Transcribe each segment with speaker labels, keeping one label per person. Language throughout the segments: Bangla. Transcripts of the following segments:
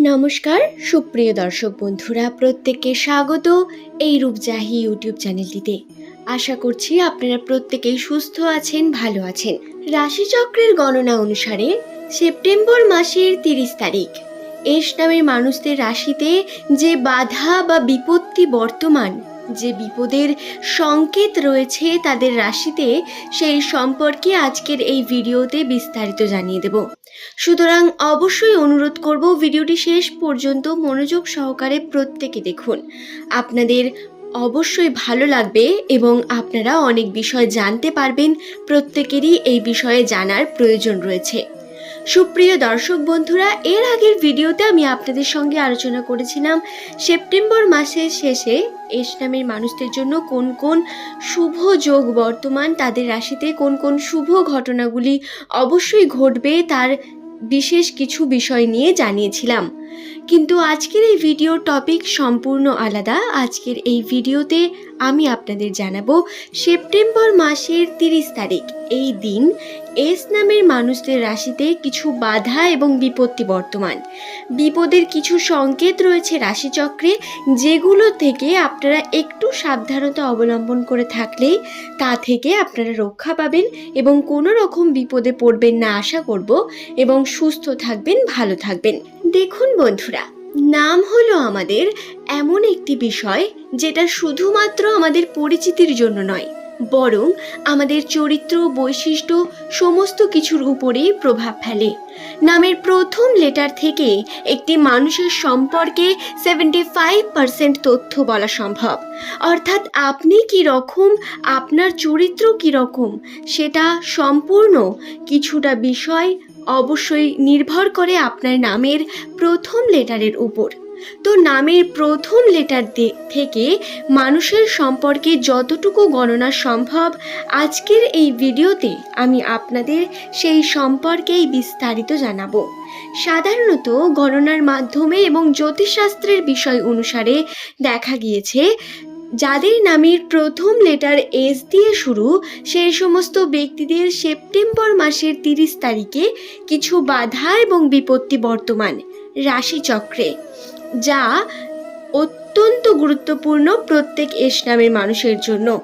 Speaker 1: নমস্কার, সুপ্রিয় দর্শক বন্ধুরা, প্রত্যেককে স্বাগত এই রূপজাহি ইউটিউব চ্যানেলটিতে। আশা করছি আপনারা প্রত্যেকেই সুস্থ আছেন, ভালো আছেন। রাশিচক্রের গণনা অনুসারে সেপ্টেম্বর মাসের তিরিশ তারিখ। এস নামের মানুষদের রাশিতে যে বাধা বা বিপত্তি বর্তমান যে বিপদের সংকেত রয়েছে তাদের রাশিতে, সেই সম্পর্কে আজকের এই ভিডিওতে বিস্তারিত জানিয়ে দেব। সুতরাং অবশ্যই অনুরোধ করব ভিডিওটি শেষ পর্যন্ত মনোযোগ সহকারে প্রত্যেকে দেখুন। আপনাদের অবশ্যই ভালো লাগবে এবং আপনারা অনেক বিষয় জানতে পারবেন, প্রত্যেকেরই এই বিষয়ে জানার প্রয়োজন রয়েছে। সুপ্রিয় দর্শক বন্ধুরা, এর আগের ভিডিওতে আমি আপনাদের সঙ্গে আলোচনা করেছিলাম সেপ্টেম্বর মাসের শেষে এস নামের মানুষদের জন্য কোন কোন শুভ যোগ বর্তমান, তাদের রাশিতে কোন কোন শুভ ঘটনাগুলি অবশ্যই ঘটবে তার বিশেষ কিছু বিষয় নিয়ে জানিয়েছিলাম। কিন্তু আজকের এই ভিডিও টপিক সম্পূর্ণ আলাদা। আজকের এই ভিডিওতে আমি আপনাদের জানাব সেপ্টেম্বর মাসের তিরিশ তারিখ। এই দিন এস নামের মানুষদের রাশিতে কিছু বাধা এবং বিপত্তি বর্তমান। বিপদের কিছু সংকেত রয়েছে রাশিচক্রে, যেগুলো থেকে আপনারা একটু সাবধানতা অবলম্বন করে থাকলেই তা থেকে আপনারা রক্ষা পাবেন এবং কোনো রকম বিপদে পড়বেন না, আশা করব, এবং সুস্থ থাকবেন, ভালো থাকবেন। দেখুন বন্ধুরা, নাম হলো আমাদের এমন একটি বিষয় যেটা শুধুমাত্র আমাদের পরিচিতির জন্য নয়, বরং আমাদের চরিত্র, বৈশিষ্ট্য, সমস্ত কিছুর উপরেই প্রভাব ফেলে। নামের প্রথম লেটার থেকে একটি মানুষের সম্পর্কে সেভেন্টি ফাইভ পার্সেন্ট তথ্য বলা সম্ভব। অর্থাৎ আপনি কি রকম, আপনার চরিত্র কি রকম, সেটা সম্পূর্ণ কিছুটা বিষয় অবশ্যই নির্ভর করে আপনার নামের প্রথম লেটারের উপর। তো নামের প্রথম লেটার থেকে মানুষের সম্পর্কে যতটুকু গণনা সম্ভব, আজকের এই ভিডিওতে আমি আপনাদের সেই সম্পর্কেই বিস্তারিত জানাব। সাধারণত গণনার মাধ্যমে এবং জ্যোতিষশাস্ত্রের বিষয় অনুসারে দেখা গিয়েছে যাদের নামের প্রথম লেটার এস দিয়ে শুরু, সেই সমস্ত ব্যক্তিদের সেপ্টেম্বর মাসের তিরিশ তারিখে কিছু বাধা এবং বিপত্তি বর্তমান, রাশিচক্রে, যা অত্যন্ত গুরুত্বপূর্ণ প্রত্যেক এস নামের মানুষের জন্য।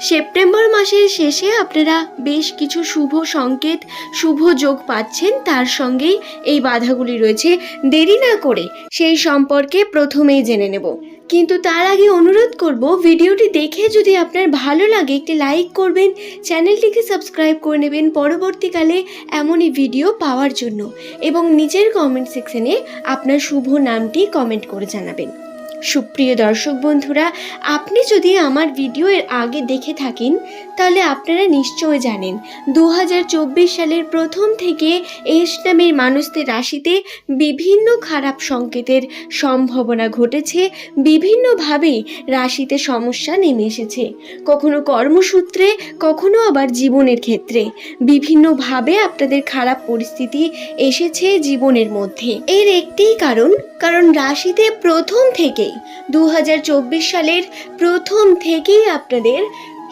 Speaker 1: সেপ্টেম্বর মাসের শেষে আপনারা বেশ কিছু শুভ সংকেত, শুভ যোগ পাচ্ছেন, তার সঙ্গেই এই বাধাগুলি রয়েছে। দেরি না করে সেই সম্পর্কে প্রথমেই জেনে নেব। কিন্তু তার আগে অনুরোধ করব, ভিডিওটি দেখে যদি আপনার ভালো লাগে একটি লাইক করবেন, চ্যানেলটিকে সাবস্ক্রাইব করে নেবেন পরবর্তীকালে এমনই ভিডিও পাওয়ার জন্য। এবং নিজের কমেন্ট সেকশনে আপনার শুভ নামটি কমেন্ট করে জানাবেন। সুপ্রিয় দর্শক বন্ধুরা, আপনি যদি আমার ভিডিও এর আগে দেখে থাকেন, তাহলে আপনারা নিশ্চয় জানেন দু হাজার চব্বিশ সালের প্রথম থেকে এস নামের মানুষদের রাশিতে বিভিন্ন খারাপ সংকেতের সম্ভাবনা ঘটেছে, বিভিন্নভাবে রাশিতে সমস্যা নেমে এসেছে। কখনো কর্মসূত্রে, কখনো আবার জীবনের ক্ষেত্রে। বিভিন্নভাবে আপনাদের খারাপ পরিস্থিতি এসেছে জীবনের মধ্যে। এর একটিই কারণ কারণ রাশিতে প্রথম থেকেই দু হাজার চব্বিশ সালের প্রথম থেকেই আপনাদের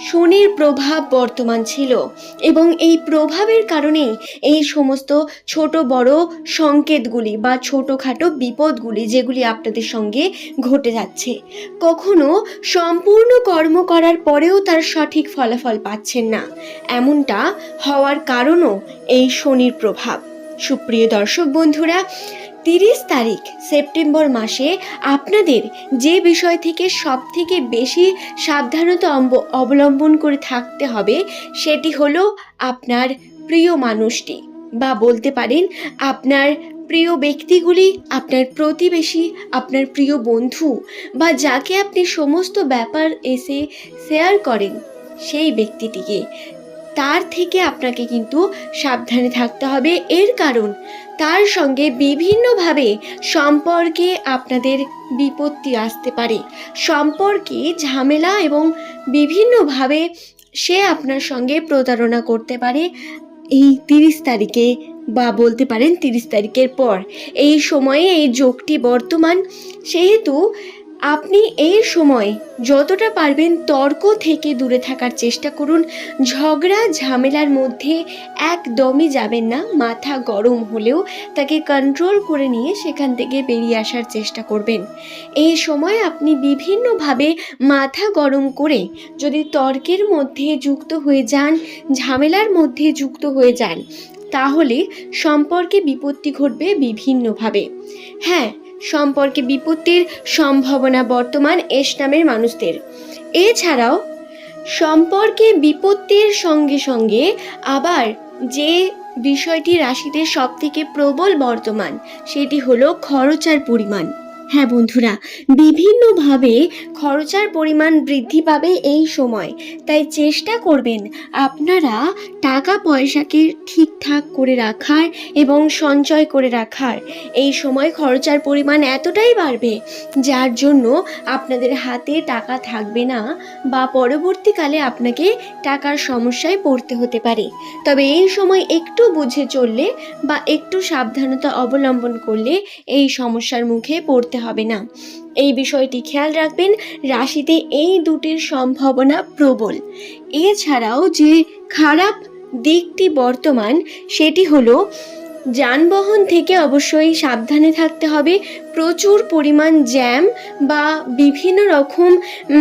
Speaker 1: শনির প্রভাব বর্তমান ছিল এবং এই প্রভাবের কারণেই এই সমস্ত ছোট বড় সংকেতগুলি বা ছোটোখাটো বিপদগুলি যেগুলি আপনাদের সঙ্গে ঘটে যাচ্ছে, কখনো সম্পূর্ণ কর্ম করার পরেও তার সঠিক ফলাফল পাচ্ছেন না। এমনটা হওয়ার কারণও এই শনির প্রভাব। সুপ্রিয় দর্শক বন্ধুরা তিরিশ তারিখ, সেপ্টেম্বর মাসে আপনাদের যে বিষয় থেকে সব থেকে বেশি সাবধানতা অবলম্বন করে থাকতে হবে, সেটি হলো আপনার প্রিয় মানুষটি বা বলতে পারেন আপনার প্রিয় ব্যক্তিগুলি, আপনার প্রতিবেশী, আপনার প্রিয় বন্ধু বা যাকে আপনি সমস্ত ব্যাপার এসে শেয়ার করেন, সেই ব্যক্তিটিকে। তার থেকে আপনাকে কিন্তু সাবধানে থাকতে হবে। এর কারণ তার সঙ্গে বিভিন্নভাবে সম্পর্কে আপনাদের বিপত্তি আসতে পারে। সম্পর্কে ঝামেলা এবং বিভিন্নভাবে সে আপনার সঙ্গে প্রতারণা করতে পারে। এই তিরিশ তারিখে বা বলতে পারেন তিরিশ তারিখের পর। এই সময়ে এই যোগটি বর্তমান, সেহেতু আপনি এই সময় যতটা পারবেন তর্ক থেকে দূরে থাকার চেষ্টা করুন। ঝগড়া, ঝামেলার মধ্যে একদমই যাবেন না। মাথা গরম হলেও তাকে কন্ট্রোল করে নিয়ে সেখান থেকে বেরিয়ে আসার চেষ্টা করবেন। এই সময় আপনি বিভিন্নভাবে মাথা গরম করে যদি তর্কের মধ্যে যুক্ত হয়ে যান, ঝামেলার মধ্যে যুক্ত হয়ে যান, তাহলে সম্পর্কে বিপত্তি ঘটবে বিভিন্নভাবে। হ্যাঁ সম্পর্কে বিপত্তির সম্ভাবনা বর্তমান এস নামের মানুষদের। এছাড়াও, সম্পর্কে বিপত্তির সঙ্গে সঙ্গে আবার যে বিষয়টি রাশিতে সবথেকে প্রবল বর্তমান, সেটি হলো খরচার পরিমাণ। হ্যাঁ বন্ধুরা, বিভিন্নভাবে খরচার পরিমাণ বৃদ্ধি পাবে এই সময়। তাই চেষ্টা করবেন আপনারা টাকা পয়সাকে ঠিকঠাক করে রাখার এবং সঞ্চয় করে রাখার। এই সময় খরচার পরিমাণ এতটাই বাড়বে, যার জন্য আপনাদের হাতে টাকা থাকবে না বা পরবর্তীকালে আপনাকে টাকার সমস্যায় পড়তে হতে পারে। তবে এই সময় একটু বুঝে চললে বা একটু সাবধানতা অবলম্বন করলে এই সমস্যার মুখে পড়তে হবে না। এই বিষয়টি খেয়াল রাখবেন, রাশিতে এই দুটির সম্ভাবনা প্রবল। এছাড়াও যে খারাপ দিকটি বর্তমান, সেটি হলো যানবাহন থেকে অবশ্যই সাবধানে থাকতে হবে। প্রচুর পরিমাণ জ্যাম বা বিভিন্ন রকম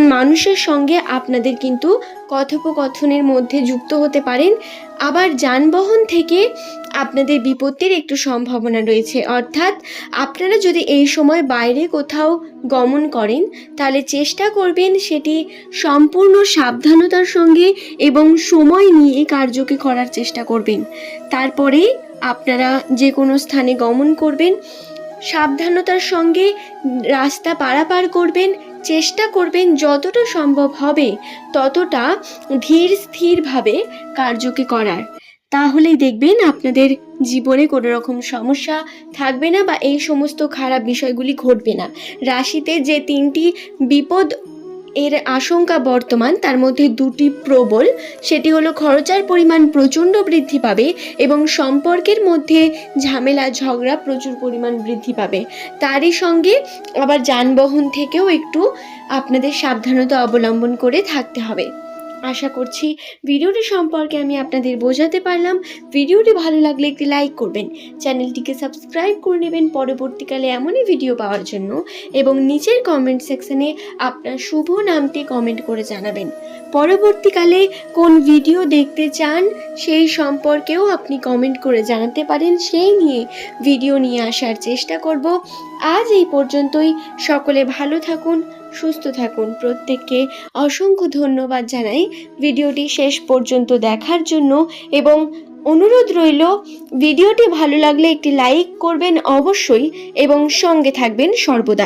Speaker 1: মানুষের সঙ্গে আপনাদের কিন্তু কথোপকথনের মধ্যে যুক্ত হতে পারেন। আবার যানবাহন থেকে আপনাদের বিপত্তির একটু সম্ভাবনা রয়েছে। অর্থাৎ আপনারা যদি এই সময় বাইরে কোথাও গমন করেন, তাহলে চেষ্টা করবেন সেটি সম্পূর্ণ সাবধানতার সঙ্গে এবং সময় নিয়ে কার্যকে করার চেষ্টা করবেন। তারপরে আপনারা যে কোনো স্থানে গমন করবেন। সাবধানতার সঙ্গে রাস্তা পারাপার করবেন, চেষ্টা করবেন যতটা সম্ভব হবে ততটা ধীর স্থিরভাবে কার্যকে করার। তাহলেই দেখবেন আপনাদের জীবনে কোনো রকম সমস্যা থাকবে না বা এই সমস্ত খারাপ বিষয়গুলি ঘটবে না। রাশিতে যে তিনটি বিপদ এর আশঙ্কা বর্তমান, তার মধ্যে দুটি প্রবল। সেটি হলো খরচার পরিমাণ প্রচণ্ড বৃদ্ধি পাবে এবং সম্পর্কের মধ্যে ঝামেলা, ঝগড়া প্রচুর পরিমাণ বৃদ্ধি পাবে। তারই সঙ্গে আবার যানবাহন থেকেও একটু আপনাদের সাবধানতা অবলম্বন করে থাকতে হবে। আশা করছি ভিডিওটি সম্পর্কে আমি আপনাদের বোঝাতে পারলাম। ভিডিওটি ভালো লাগলে একটি লাইক করবেন। চ্যানেলটিকে সাবস্ক্রাইব করে নেবেন পরবর্তীকালে এমনই ভিডিও পাওয়ার জন্য এবং নিচের কমেন্ট সেকশনে আপনার শুভ নামটি কমেন্ট করে জানাবেন। পরবর্তীকালে কোন ভিডিও দেখতে চান সেই সম্পর্কেও আপনি কমেন্ট করে জানাতে পারেন। সেই নিয়ে ভিডিও নিয়ে আসার চেষ্টা করব। আজ এই পর্যন্তই। সকলে ভালো থাকুন, সুস্থ থাকুন। প্রত্যেককে অসংখ্য ধন্যবাদ জানাই। ভিডিওটি শেষ পর্যন্ত দেখার জন্য এবং অনুরোধ রইল, ভিডিওটি ভালো লাগলে একটি লাইক করবেন অবশ্যই এবং সঙ্গে থাকবেন সর্বদা।